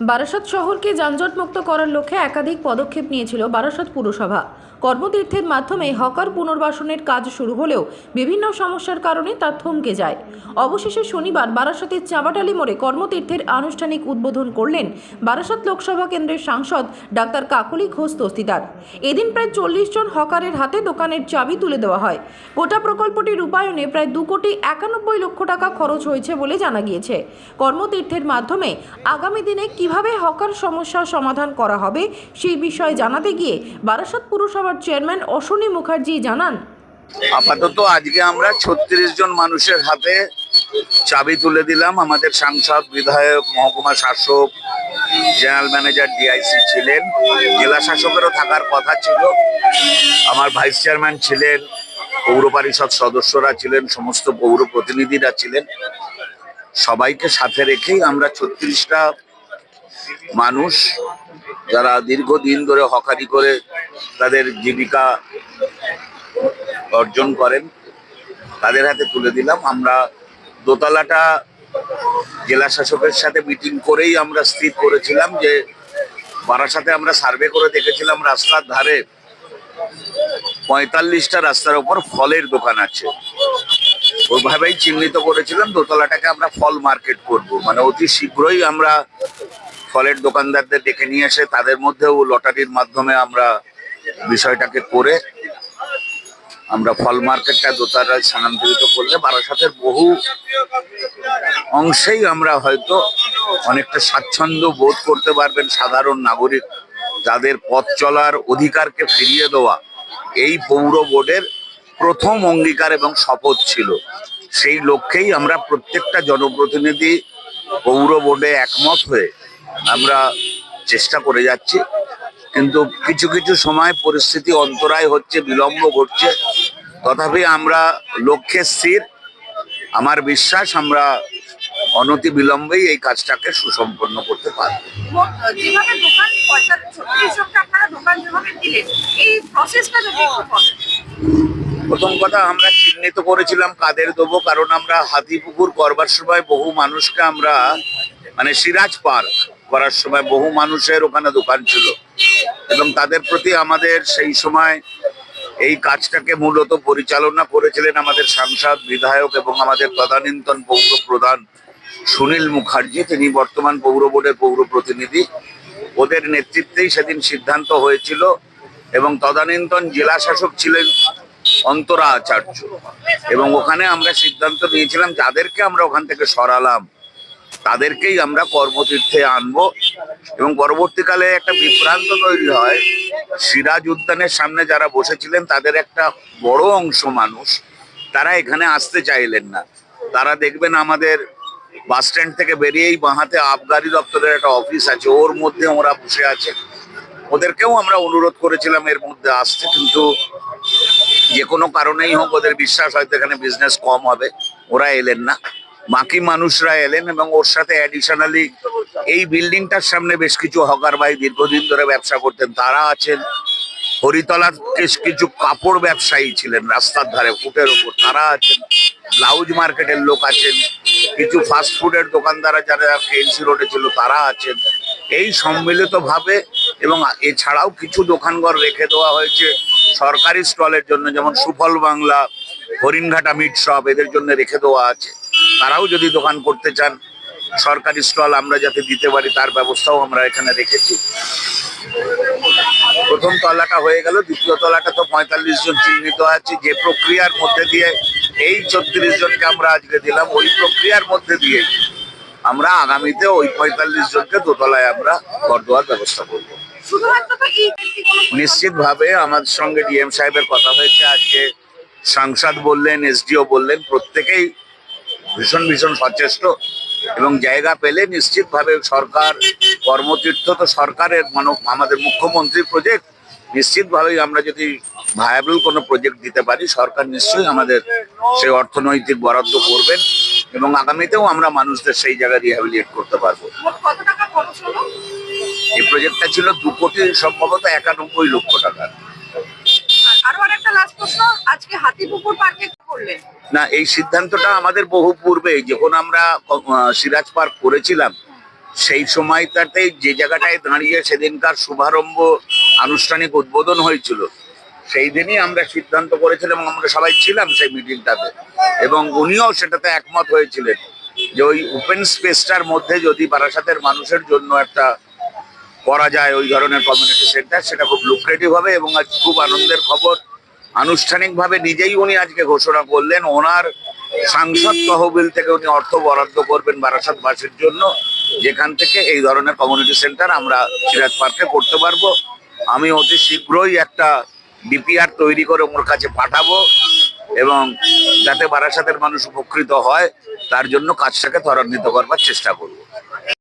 বারাসত শহরকে যানজটমুক্ত করার লক্ষ্যে একাধিক পদক্ষেপ নিয়েছিল বারাসত পুরসভা। কর্মতীর্থের মাধ্যমে হকার পুনর্বাসনের কাজ শুরু হলেও বিভিন্ন সমস্যার কারণে তা থমকে যায়। অবশেষে শনিবার বারাসতের চাবাটালি মোড়ে কর্মতীর্থের আনুষ্ঠানিক উদ্বোধন করলেন বারাসাত লোকসভা কেন্দ্রের সাংসদ ডাক্তার কাকলি ঘোষ দস্তিদার এদিন প্রায় চল্লিশ জন হকারের হাতে দোকানের চাবি তুলে দেওয়া হয়। গোটা প্রকল্পটি রূপায়ণে প্রায় দু কোটি একানব্বই লক্ষ টাকা খরচ হয়েছে বলে জানা গিয়েছে। কর্মতীর্থের মাধ্যমে আগামী দিনে কীভাবে হকার সমস্যার সমাধান করা হবে সেই বিষয়ে জানাতে গিয়ে বারাসত পুরসভার চেয়ারম্যান অশ্বনী মুখার্জি জানান। আপাতত আজকে আমরা ছত্রিশ জন মানুষের হাতে চাবি তুলে দিলাম। আমাদের সাংসদ, বিধায়ক, মহকুমা শাসক, জেনারেল ম্যানেজার, ডিআইসি ছিলেন। জেলা শাসকেরও থাকার কথা ছিল। আমার ভাইস চেয়ারম্যান ছিলেন, পৌর পরিষদ সদস্যরা ছিলেন, সমস্ত পৌর প্রতিনিধিরা ছিলেন। সবাইকে সাথে রেখেই আমরা ছত্রিশটা মানুষ যারা দীর্ঘদিন ধরে হকারি করে তাদের জীবিকা অর্জন করেন, তাদের হাতে তুলে দিলাম। আমরা দোতলাটা জেলা শাসকের সাথে মিটিং করেই আমরা স্থির করেছিলাম যে বারাসাতে আমরা সার্ভে করে দেখেছিলাম রাস্তার ধারে পঁয়তাল্লিশটা রাস্তার ওপর ফলের দোকান আছে। ওইভাবেই চিহ্নিত করেছিলাম দোতলাটাকে আমরা ফল মার্কেট করব। মানে অতি শীঘ্রই আমরা ফলের দোকানদারদের ডেকে নিয়ে এসে তাদের মধ্যেও লটারির মাধ্যমে আমরা বিষয়টাকে করে আমরা ফল মার্কেটটা দোতারায় স্থানান্তরিত করলে বারাসাতের বহু অংশেই আমরা হয়তো অনেকটা স্বাচ্ছন্দ্য বোধ করতে পারবেন সাধারণ নাগরিক যাদের পথ চলার অধিকারকে ফিরিয়ে দেওয়া এই পৌর বোর্ডের প্রথম অঙ্গীকার এবং শপথ ছিল। সেই লক্ষ্যেই আমরা প্রত্যেকটা জনপ্রতিনিধি পৌর বোর্ডে একমত হয়ে আমরা চেষ্টা করে যাচ্ছি। কিন্তু কিছু কিছু সময় পরিস্থিতি অন্তরায় হচ্ছে বিলম্ব ঘটছে। তথাপি আমরা লক্ষ্যে স্থির। আমার বিশ্বাস আমরা অনতি বিলম্বেই এই কাজটাকে সুসম্পন্ন করতে পারব। প্রথম কথা আমরা চিহ্নিত করেছিলাম কাদের দেবো কারণ আমরা হাতিপুকুর করবার সময় বহু মানুষকে আমরা মানে সিরাজ পার্ক করার সময় বহু মানুষের ওখানে দোকান ছিল। এবং তাদের প্রতি আমাদের সেই সময় এই কাজটাকে মূলত পরিচালনা করেছিলেন আমাদের সাংসদ, বিধায়ক এবং আমাদের তদানীন্তন পৌর প্রধান সুনীল মুখার্জি। তিনি বর্তমান পৌর বোর্ডের পৌর প্রতিনিধি। ওদের নেতৃত্বেই সেদিন সিদ্ধান্ত হয়েছিল এবং তদানীন্তন জেলা শাসক ছিলেন অন্তরা আচার্য। এবং ওখানে আমরা সিদ্ধান্ত নিয়েছিলাম, যাদেরকে আমরা ওখান থেকে সরালাম তাদেরকেই আমরা কর্মতীর্থে আনব। এবং পরবর্তীকালে একটা বিভ্রান্ত তৈরি হয়। সিরাজ উদ্যানের সামনে যারা বসেছিলেন, তাদের একটা বড় অংশ মানুষ, তারা এখানে আসতে চাইলেন না। তারা দেখবেন আমাদের বাস স্ট্যান্ড থেকে বেরিয়েই বাঁহাতে আবগারি দপ্তরের একটা অফিস আছে। ওর মধ্যে ওরা বসে আছে। ওদেরকেও আমরা অনুরোধ করেছিলাম এর মধ্যে আসতে, কিন্তু যে কোনো কারণেই হোক, ওদের বিশ্বাস হয়তো এখানে বিজনেস কম হবে। ওরা এলেন না। বাকি মানুষরা এলেন এবং ওর সাথে অ্যাডিশনালি এই বিল্ডিংটার সামনে বেশ কিছু হকার ভাই দীর্ঘদিন ধরে ব্যবসা করতেন, তারা আছেন। হরিতলার বেশ কিছু কাপড় ব্যবসায়ী ছিলেন রাস্তার ধারে, ফুটের ওপর, তারা আছেন। ব্লাউজ মার্কেটের লোক আছেন। কিছু ফাস্ট ফুডের দোকানদারা যারা কেএনসি রোডে ছিল, তারা আছেন। এই সম্মিলিতভাবে এবং এছাড়াও কিছু দোকানঘর রেখে দেওয়া হয়েছে সরকারি স্টলের জন্য, যেমন সুফল বাংলা, হরিণঘাটা মিট শপ এদের জন্য রেখে দেওয়া আছে। তারাও যদি দোকান করতে চান সরকারি স্টল আমরা যাতে দিতে পারি তার ব্যবস্থাও আমরা এখানে রেখেছি। প্রথম তলাটা হয়ে গেল দ্বিতীয় তলাটা তো পঁয়তাল্লিশ জন চিহ্নিত আছে। যে প্রক্রিয়ার মধ্যে দিয়ে এই ছত্রিশ জনকে আমরা আজকে দিলাম ওই প্রক্রিয়ার মধ্যে দিয়ে আমরা আগামীতে ওই পঁয়তাল্লিশ জনকে দোতলায় আমরা ঘর দেওয়ার ব্যবস্থা করব। নিশ্চিতভাবে আমাদের সঙ্গে ডিএম সাহেবের কথা হয়েছে। আজকে সাংসদ বললেন এসডিও বললেন প্রত্যেকেই ভীষণ ভীষণ সচেষ্ট এবং জায়গা পেলে নিশ্চিতভাবে সরকার কর্মতীর্থ তো সরকারের মানে আমাদের মুখ্যমন্ত্রীর প্রজেক্ট নিশ্চিতভাবেই আমরা যদি ভায়াবল কোনো প্রজেক্ট দিতে পারি সরকার নিশ্চয়ই আমাদের সেই অর্থনৈতিক বরাদ্দ করবেন এবং আগামীতেও আমরা মানুষদের সেই জায়গায় রিহ্যাবিলিয়েট করতে পারব। এই প্রজেক্টটা ছিল দু কোটি সম্ভবত একানব্বই লক্ষ টাকা। আর আরও আরেকটা লাস্ট প্রশ্ন আজকে হাতিপুকুর পার্কে না, এই সিদ্ধান্তটা আমাদের বহু পূর্বেই যখন আমরা সিরাজ পার্ক করেছিলাম, সেই সময়টাতে যে জায়গাটায় দাঁড়িয়ে সেদিনকার শুভারম্ভ আনুষ্ঠানিক উদ্বোধন হয়েছিল, সেই দিনই আমরা সিদ্ধান্ত করেছিলাম আমরা সবাই ছিলাম সেই মিটিংটাতে। এবং উনিও সেটাতে একমত হয়েছিলেন যে ওই ওপেন স্পেসটার মধ্যে যদি বারাসাতের মানুষের জন্য একটা করা যায় ওই ধরনের কমিউনিটি সেন্টার সেটা খুব লুক্রেটিভ হবে এবং আজ খুব আনন্দের খবর আনুষ্ঠানিকভাবে নিজেই উনি আজকে ঘোষণা করলেন, ওনার সাংসদ তহবিল থেকে উনি অর্থ বরাদ্দ করবেন বারাসাতবাসীর জন্য, যেখান থেকে এই ধরনের কমিউনিটি সেন্টার আমরা সিরাজ পার্কে করতে পারব। আমি অতি শীঘ্রই একটা ডিপিআর তৈরি করে ওর কাছে পাঠাবো এবং যাতে বারাসাতের মানুষ উপকৃত হয়, তার জন্য কাজটাকে ত্বরান্বিত করবার চেষ্টা করব।